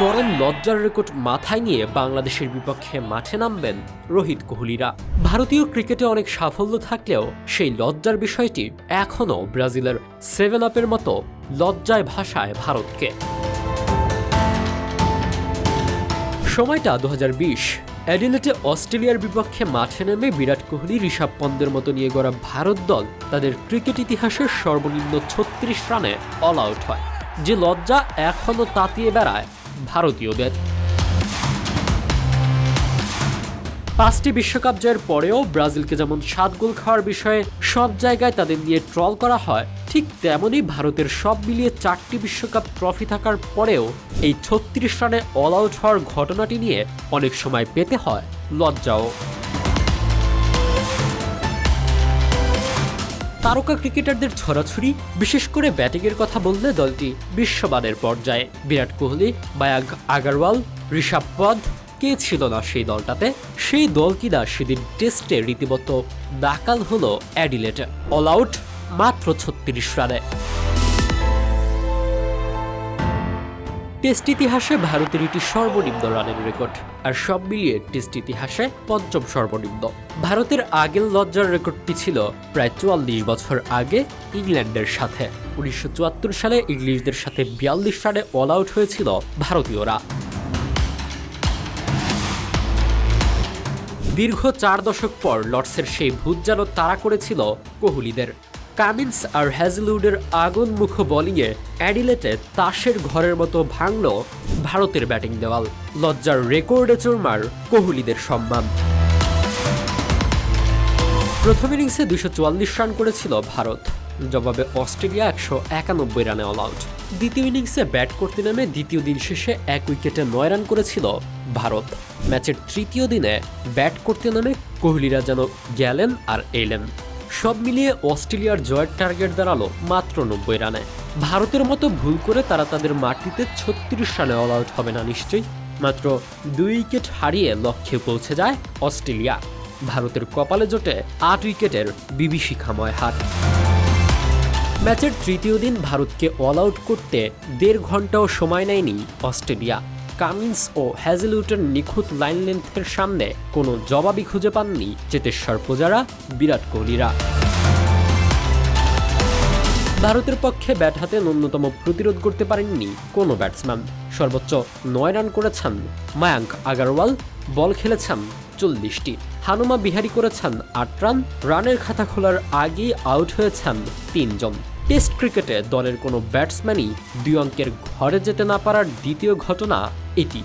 চরম লজ্জার রেকর্ড মাথায় নিয়ে বাংলাদেশের বিপক্ষে মাঠে নামবেন রোহিত কোহলিরা। ভারতীয় ক্রিকেটে অনেক সাফল্য থাকলেও সেই লজ্জার বিষয়টি এখনও ব্রাজিলের সেভেন আপের মতো লজ্জায় ভাষায় ভারতকে। সময়টা দু হাজার বিশ। অ্যাডিলেটে অস্ট্রেলিয়ার বিপক্ষে মাঠে নেমে বিরাট কোহলি, ঋষভ পন্দের মতো নিয়ে গড়া ভারত দল তাদের ক্রিকেট ইতিহাসের সর্বনিম্ন ছত্রিশ রানে অল আউট হয়। যে লজ্জা এখনও তাতিয়ে বেড়ায় ভারতীয়দের পাঁচটি বিশ্বকাপ জয়ের পরেও ব্রাজিলকে যেমন সাত গোল খাওয়ার বিষয়ে সব জায়গায় তাদের নিয়ে ট্রল করা হয়, ঠিক তেমনই ভারতের সব মিলিয়ে চারটি বিশ্বকাপ ট্রফি থাকার পরেও এই ছত্রিশ রানে অল আউট হওয়ার ঘটনাটি নিয়ে অনেক সময় পেতে হয়, লজ্জাও। তারকা ক্রিকেটারদের ছড়াছড়ি, বিশেষ করে ব্যাটিংয়ের কথা বললে দলটি বিশ্ববাদের পর্যায়ে। বিরাট কোহলি, মায়াঙ্ক আগারওয়াল, ঋষভ পদ কে ছিল না সেই দলটাতে? সেই দল কিনা সেদিন টেস্টে রীতিমতো নাকাল হলো অ্যাডিলেট অল আউট, মাত্র ছত্রিশ রানে। টেস্ট ইতিহাসে ভারতের এটি সর্বনিম্ন রানের রেকর্ড, আর সব মিলিয়ে টেস্ট ইতিহাসে পঞ্চম সর্বনিম্ন। ভারতের আগের লজ্জার রেকর্ডটি ছিল প্রায় চুয়াল্লিশ বছর আগে ইংল্যান্ডের সাথে। উনিশশো চুয়াত্তর সালে ইংলিশদের সাথে বিয়াল্লিশ রানে অল আউট হয়েছিল ভারতীয়রা। দীর্ঘ চার দশক পর লর্ডসের সেই ভূত যেন তাড়া করেছিল কোহলিদের। কামিন্স আর হ্যাজলউডের আগুন মুখ বোলিংয়ে অ্যাডিলেটে তাসের ঘরের মতো ভাঙল ভারতের ব্যাটিং দেওয়াল। লজ্জার রেকর্ডে চোরমার কোহলিদের সম্মান। প্রথম ইনিংসে দুশো রান করেছিল ভারত। জবাবে অস্ট্রেলিয়া একশো একানব্বই রানে অল আউট দ্বিতীয় ইনিংসে ব্যাট করতে নেমে দ্বিতীয় দিন শেষে এক উইকেটে নয় রান করেছিল ভারত। ম্যাচের তৃতীয় দিনে ব্যাট করতে নেমে কোহলিরা যেন গেলেন আর এলেন। সব মিলিয়ে অস্ট্রেলিয়ার জয়ের টার্গেট দাঁড়াল মাত্র নব্বই রানে। ভারতের মতো ভুল করে তারা তাদের মাটিতে ছত্রিশ রানে অল আউট হবে না নিশ্চয়ই। মাত্র দুই উইকেট হারিয়ে লক্ষ্যে পৌঁছে যায় অস্ট্রেলিয়া। ভারতের কপালে জোটে আট উইকেটের বিভীষিকাময় হার। ম্যাচের তৃতীয় দিন ভারতকে অল আউট করতে দেড় ঘন্টাও সময় নেয়নি অস্ট্রেলিয়া। কামিন্স ও হ্যাজেলউটের নিখুঁত লাইন লেন্থের সামনে কোনো জবাবই খুঁজে পাননি চেতেশ্বর পূজারা বিরাট কোহলিরা। ভারতের পক্ষে ব্যাট হাতে ন্যূনতম প্রতিরোধ করতে পারেননি কোনো ব্যাটসম্যান। সর্বোচ্চ নয় রান করেছেন মায়াঙ্ক আগারওয়াল, বল খেলেছেন চল্লিশটি। হানুমা বিহারি করেছেন আট রান, রানের খাতা খোলার আগেই আউট হয়েছেন তিনজন। টেস্ট ক্রিকেটে দলের কোনো ব্যাটসম্যানই দুই অঙ্কের ঘরে যেতে না পারার দ্বিতীয় ঘটনা এটি।